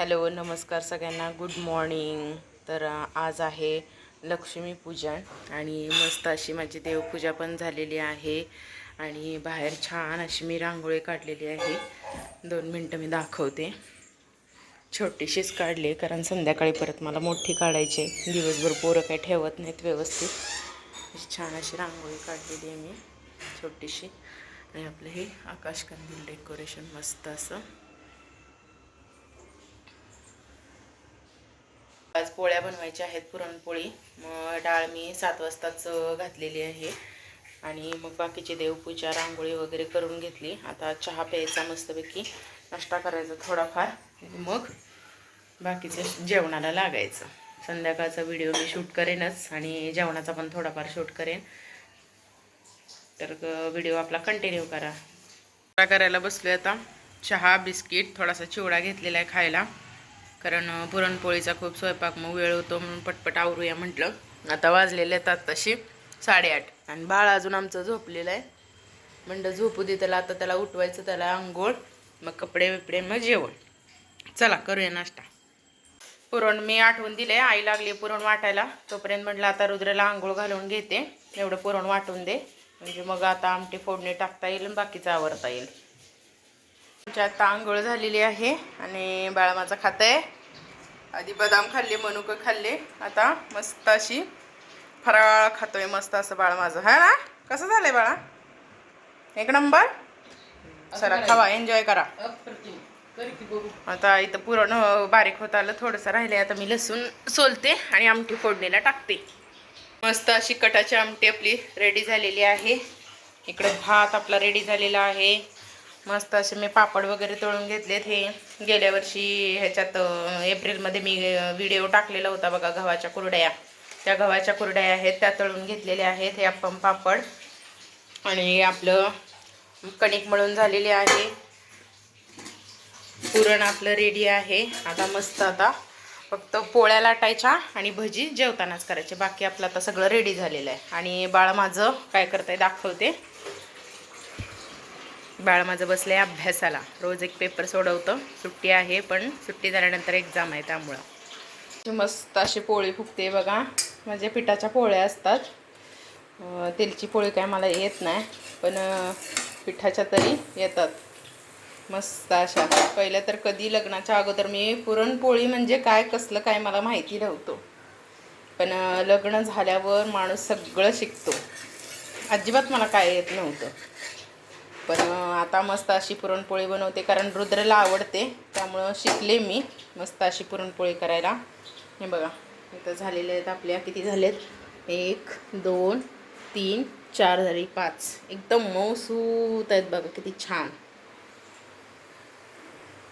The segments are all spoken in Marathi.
हॅलो नमस्कार सगळ्यांना. गुड मॉर्निंग तर आज आहे लक्ष्मीपूजन आणि मस्त अशी माझी देवपूजा पण झालेली आहे आणि बाहेर छान अशी मी रांगोळी काढलेली आहे. दोन मिनटं मी दाखवते. छोटीशीच काढली कारण संध्याकाळी परत मला मोठी काढायची आहे. दिवसभर पोरं काही ठेवत नाहीत व्यवस्थित. अशी छान अशी रांगोळी काढलेली आहे मी छोटीशी. आणि आपलं हे आकाशकंदील डेकोरेशन मस्त असं. आज पोळ्या बनवायच्या आहेत पुरणपोळी. मग डाळ मी सात वाजताच घातलेली आहे. आणि मग बाकीची देवपूजा रांगोळी वगैरे करून घेतली. आता चहा प्यायचा मस्तपैकी नाश्ता करायचा थोडाफार. मग बाकीचं जेवणाला लागायचं. संध्याकाळचा व्हिडिओ मी शूट करेनच आणि जेवणाचा पण थोडाफार शूट करेन. तर व्हिडिओ आपला कंटिन्यू करा. करायला बसलो आता. चहा बिस्किट थोडासा चिवडा घेतलेला आहे खायला. कारण पुरणपोळीचा खूप स्वयंपाक मग वेळ होतो म्हणून पटपट आवरूया म्हटलं. आता वाजलेले आहेत तशी साडेआठ. आणि बाळ अजून आमचं झोपलेलं आहे. म्हणलं झोपू दे त्याला आता त्याला उठवायचं त्याला आंघोळ मग कपडे बिपडे मग जेवण. चला करूया नाश्ता. पुरण मी आठवून दिले आई लागली पुरण वाटायला. तोपर्यंत म्हटलं आता रुद्राला आंघोळ घालून घेते. एवढं पुरण वाटून दे. म्हणजे मग आता आमटी फोडणी टाकता येईल आणि बाकीचं आवरता येईल. आमची आता आंघोळ झालेली आहे आणि बाळा माझा खात आहे. आधी बदाम खाल्ले मनुकं खाल्ले. आता मस्त अशी फराळ खातोय मस्त असं बाळ माझं. हा ना? कसं झालंय बाळा? एक नंबर? चला खावा एन्जॉय करा. आता इथं पुरण बारीक होत आलं थोडंसं राहिले आता मी लसूण सोलते आणि आमटी फोडणीला टाकते. मस्त अशी कटाची आमटी आपली रेडी झालेली आहे. इकडे भात आपला रेडी झालेला आहे. मस्त असे मी पापड वगैरे तळून घेतलेत हे. गेल्या वर्षी ह्याच्यात एप्रिलमध्ये मी व्हिडिओ टाकलेला होता बघा गव्हाच्या कुरड्या. त्या गव्हाच्या कुरड्या आहेत त्या तळून घेतलेल्या आहेत हे आपण पापड. आणि आपलं कणिक मळून झालेली आहे. पुरण आपलं रेडी आहे. आता मस्त आता फक्त पोळ्या लाटायच्या आणि भजी जेवतानाच करायचे. बाकी आपलं आता सगळं रेडी झालेलं आहे. आणि बाळ माझं काय करतंय दाखवते. बाळ माझं बसलंय अभ्यासाला. रोज एक पेपर सोडवतं. सुट्टी आहे पण सुट्टी झाल्यानंतर एक्झाम आहे त्यामुळं. मस्त अशी पोळी फुगते बघा. माझ्या पिठाच्या पोळ्या असतात. तेलची पोळी काय मला येत नाही पण पिठाच्या तरी येतात. मस्त अशा. पहिलं तर कधी लग्नाच्या अगोदर मी पुरणपोळी म्हणजे काय कसलं काय मला माहिती नव्हतं. पण लग्न झाल्यावर माणूस सगळं शिकतो. अजिबात मला काय येत नव्हतं. पण आता मस्त अशी पुरणपोळी बनवते कारण रुद्रला आवडते. त्यामुळं शिकले मी मस्त अशी पुरणपोळी करायला. हे बघा इथं झालेले आहेत आपल्या. किती झालेत? एक दोन तीन चार झाली पाच. एकदम मऊसूत आहेत बघा किती छान.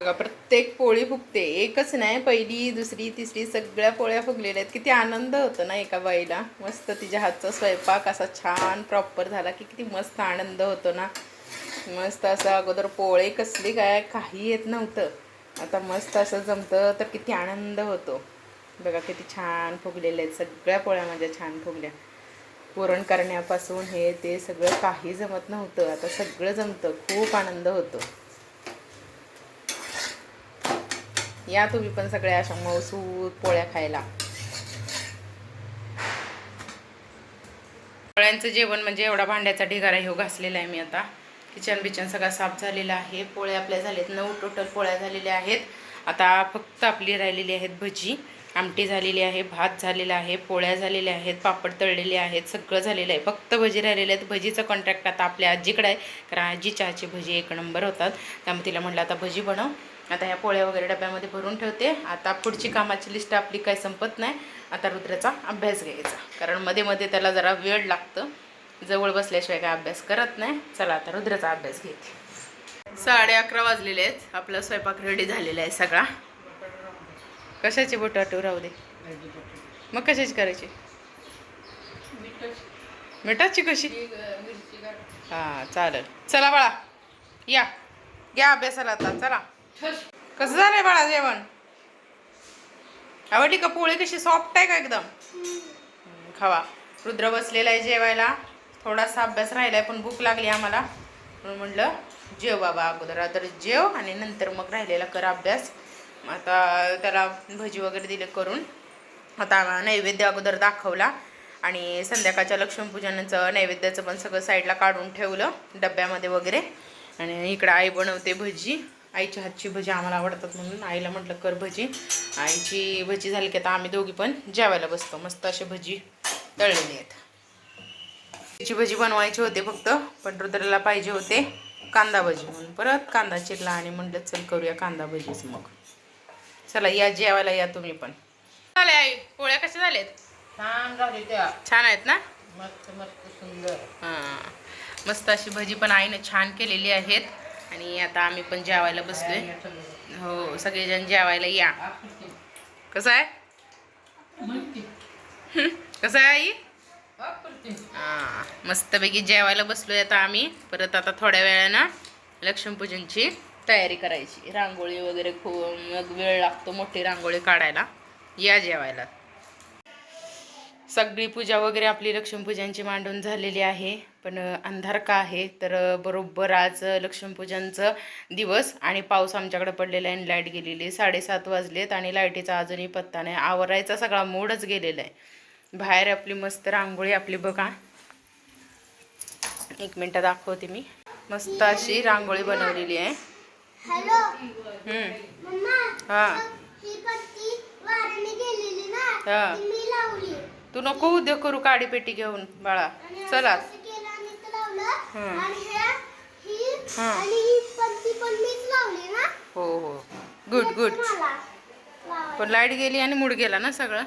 बघा प्रत्येक पोळी फुगते. एकच नाही पहिली दुसरी तिसरी सगळ्या पोळ्या फुगलेल्या आहेत. किती आनंद होतो ना एका बाईला. मस्त तिच्या हातचा स्वयंपाक असा छान प्रॉपर झाला की किती मस्त आनंद होतो ना. मस्त असं अगोदर पोळे कसली काय काही येत नव्हतं. आता मस्त असं जमतं तर किती आनंद होतो. बघा किती छान फुगलेले आहेत सगळ्या पोळ्या माझ्या छान फुगल्या. पुरण करण्यापासून हे ते सगळं काही जमत नव्हतं. आता सगळं जमतं खूप आनंद होतो. या तुम्ही पण सगळ्या अशा मौसूद पोळ्या खायला. पोळ्यांचं जेवण म्हणजे एवढा भांड्याचा ढिगारा हे घासलेला आहे मी आता. किचन बिचन सगळा साफ झालेला आहे. पोळ्या आपल्या झालेत. नऊ टोटल पोळ्या झालेल्या आहेत. आता फक्त आपली राहिलेली आहेत भजी. आमटी झालेली आहे भात झालेला आहे पोळ्या झालेल्या आहेत पापड तळलेले आहेत सगळं झालेलं आहे. फक्त भजी राहिलेले आहेत. भजीचं कॉन्ट्रॅक्ट आता आपल्या आजीकडे आहे. कारण आजी चहाची भजी एक नंबर होतात. त्यामुळे तिला म्हटलं आता भजी बनव. आता ह्या पोळ्या वगैरे डब्यामध्ये भरून ठेवते. आता पुढची कामाची लिस्ट आपली काही संपत नाही. आता रुद्राचा अभ्यास घ्यायचा. कारण मध्ये मध्ये त्याला जरा वेळ लागतं. जवळ बसल्याशिवाय काय अभ्यास करत नाही. चला आता रुद्राचा अभ्यास घेते. साडे अकरा वाजलेले आहेत. आपला स्वयंपाक रेडी झालेला आहे सगळा. कशाची बटाटो राहू दे. मग कशाची करायची? मिठाची कशी? हां चालेल. चला बाळा या. घ्या अभ्यासाला आता चला. कसं झालंय बाळा जेवण? आवडली का पोळी? कशी सॉफ्ट आहे का एकदम? खावा. रुद्र बसलेला आहे जेवायला. थोडासा अभ्यास राहिलाय पण भूक लागली आम्हाला. म्हणून म्हटलं जेव बाबा अगोदर. अगोदर जेव आणि नंतर मग राहिलेला कर अभ्यास. आता त्याला भजी वगैरे दिले करून. आता नैवेद्य अगोदर दाखवला. आणि संध्याकाळच्या लक्ष्मीपूजनाचं नैवेद्याचं पण सगळं साईडला काढून ठेवलं डब्यामध्ये वगैरे. आणि इकडं आई बनवते भजी. आईच्या हातची भजी आम्हाला आवडतात म्हणून आईला म्हटलं कर भजी. आईची भजी झाली की आता आम्ही दोघी पण जेवायला बसतो. मस्त असे भजी तळलेली आहेत. त्याची भजी बनवायची होते फक्त. पण रुद्राला पाहिजे होते कांदा भजी म्हणून. परत कांदा चिरला आणि म्हणलं चल करूया कांदा भजीच मग. चला या जेवायला या तुम्ही पण. झाले आई पोळ्या कशा झाल्यात? छान झाली त्या. छान आहेत ना? मस्त मस्त सुंदर. हां. मस्त अशी भजी पण आईने छान केलेली आहेत. आणि आता आम्ही पण जेवायला बसलोय. हो सगळेजण जेवायला या. कसं आहे? कसं आहे आई? हां मस्तपैकी जेवायला बसलोय आता आम्ही. परत आता थोड्या वेळानं लक्ष्मीपूजनची तयारी करायची. रांगोळी वगैरे खूप मग वेळ लागतो मोठी रांगोळी काढायला. या जेवायला. सगळी पूजा वगैरे आपली लक्ष्मीपूजनची मांडून झालेली आहे. पण अंधार का आहे? तर बरोबर आज लक्ष्मीपूजनचं दिवस आणि पाऊस आमच्याकडे पडलेला आहे आणि लाइट गेलेली आहे. साडेसात वाजलेत आणि लाईटीचा अजूनही पत्ता नाही. आवरायचा सगळा मूडच गेलेला आहे. बाहेर आपली मस्त रांगोळी आपली बघा. एक मिनटं दाखवते मी. मस्त अशी रांगोळी बनवलेली आहे. हा. ही हा. ती नको उद्योग करू काडी पेटी घेऊन बाळा. चला. हं. हे गुड गुड. पण लाइट गेली आणि मूड गेला ना सगळं?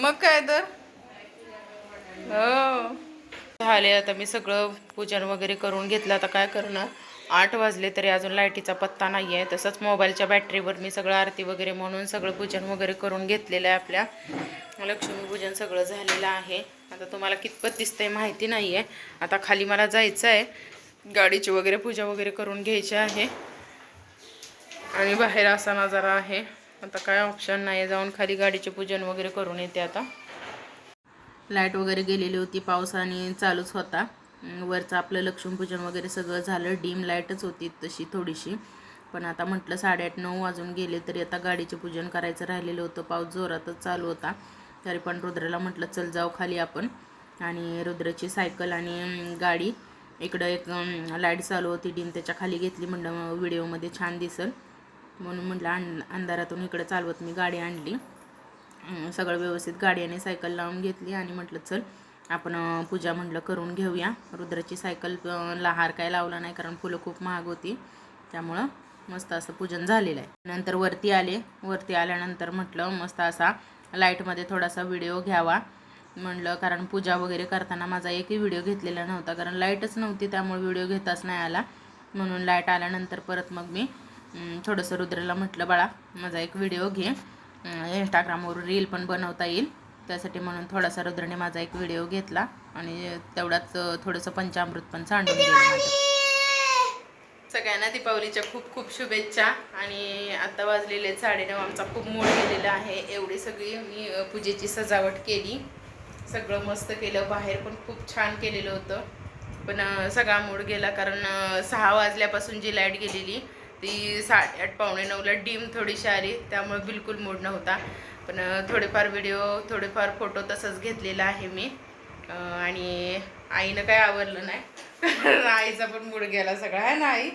मग काय तर? हो. झाले आता मी सगळं पूजन वगैरे करून घेतलं. आता काय करणार? आठ वाजले तरी अजून लाईटीचा पत्ता नाही आहे तसंच मोबाईलच्या बॅटरीवर मी सगळं आरती वगैरे म्हणून सगळं पूजन वगैरे करून घेतलेलं आहे आपल्या. लक्ष्मीपूजन सगळं झालेलं आहे. आता तुम्हाला कितपत दिसतंय माहिती नाही आहे आता खाली मला जायचं आहे गाडीची वगैरे पूजा वगैरे करून घ्यायची आहे. आणि बाहेर असा नजारा आहे. आता काय ऑप्शन नाही जाऊन खाली गाडीचे पूजन वगैरे करून येते आता. लाइट वगैरे गेलेली होती पावसाने चालूच होता. वरचं आपलं लक्ष्मीपूजन वगैरे सगळं झालं. डीम लाईटच होती तशी थोडीशी. पण आता म्हटलं साडेआठ नऊ वाजून गेले तरी आता गाडीचे पूजन करायचं राहिलेलं होतं. पाऊस जोरातच चालू होता. तरी पण रुद्राला म्हटलं चल जाऊ खाली आपण. आणि रुद्राची सायकल आणि गाडी. इकडं एक लाइट चालू होती. डीम त्याच्याखाली घेतली. म्हणलं व्हिडिओमध्ये छान दिसल. म्हणून म्हटलं अं अंधारातून इकडं चालवत मी गाडी आणली. सगळं व्यवस्थित गाडी आणि सायकल लावून घेतली आणि म्हटलं चल आपण पूजा म्हटलं करून घेऊया. रुद्राची सायकल लहार ला हार काय लावला नाही कारण फुलं खूप महाग होती. त्यामुळं मस्त असं पूजन झालेलं आहे. नंतर वरती आले. वरती आल्यानंतर म्हटलं मस्त असा लाईटमध्ये थोडासा व्हिडिओ घ्यावा. म्हटलं कारण पूजा वगैरे करताना माझा एकही व्हिडिओ घेतलेला नव्हता. कारण लाईटच नव्हती त्यामुळे व्हिडिओ घेताच नाही आला. म्हणून लाइट आल्यानंतर परत मग मी थोडंसं रुद्राला म्हटलं बाळा माझा एक व्हिडिओ घे. इंस्टाग्रामवर रील पण बनवता येईल. त्यासाठी म्हणून थोडासा रुद्रने माझा एक व्हिडिओ घेतला आणि तेवढाच थोडंसं पंचामृत पण सांडून गेलं सगळ्यांना दीपावलीच्या खूप खूप शुभेच्छा आणि आता वाजलेले साडेनऊ आमचा खूप मूड गेलेला आहे. एवढी सगळी मी पूजेची सजावट केली. सगळं मस्त केलं. बाहेर पण खूप छान केलेलं होतं. पण सगळा मूड गेला कारण सहा वाजल्यापासून जी लाइट गेलेली ती साडेआठ पावणे नऊला डीम थोडीशी आली त्यामुळे बिलकुल मूड नव्हता. पण थोडेफार व्हिडिओ थोडेफार फोटो तसंच घेतलेला आहे मी. आणि आईनं काय आवडलं नाही. आईचा पण मूड गेला सगळा आहे ना आई?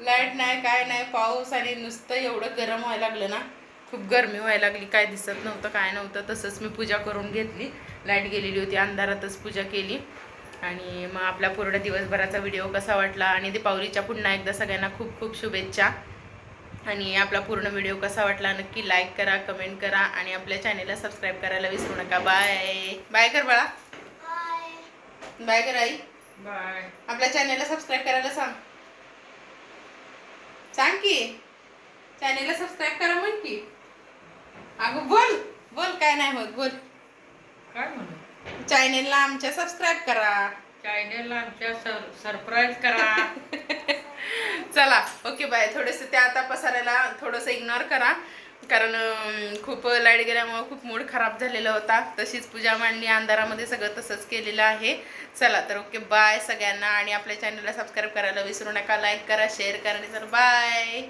लाइट नाही काय नाही पाऊस आणि नुसतं एवढं गरम व्हायला लागलं ना. खूप गरमी व्हायला लागली काय दिसत नव्हतं काय नव्हतं तसंच मी पूजा करून घेतली. लाइट गेलेली होती अंधारातच पूजा केली. आणि मग आपला पूर्ण दिवसभराचा व्हिडिओ कसा वाटला? आणि दीपावलीच्या पुन्हा एकदा सगळ्यांना खूप खूप शुभेच्छा. आणि आपला पूर्ण व्हिडिओ कसा वाटला नक्की लाईक करा कमेंट करा आणि आपल्या चॅनेलला सबस्क्राईब करायला विसरू नका. बाय बाय कर बाळा. बाय. बाय कर आई. बाय आपल्या चॅनेलला सबस्क्राईब करायला सांग. सांग की. चॅनेलला सबस्क्राईब करा म्हण की. अगं बोल. बोल काय नाही होत. बोल. काय म्हणू? चॅनेलला आमच्या सबस्क्राईब करा. चॅनेलला आमच्या सरप्राईज करा. चला ओके बाय थोडंसं त्या आता पसरायला थोडंसं इग्नोर करा. कारण खूप लाइट गेल्यामुळे खूप मूड खराब झालेला होता. तशीच पूजा मांडली अंधारामध्ये सगळं तसंच केलेलं आहे. चला तर ओके बाय सगळ्यांना. आणि आपल्या चॅनलला सबस्क्राईब करायला विसरू नका. लाईक करा शेअर करा आणि चला बाय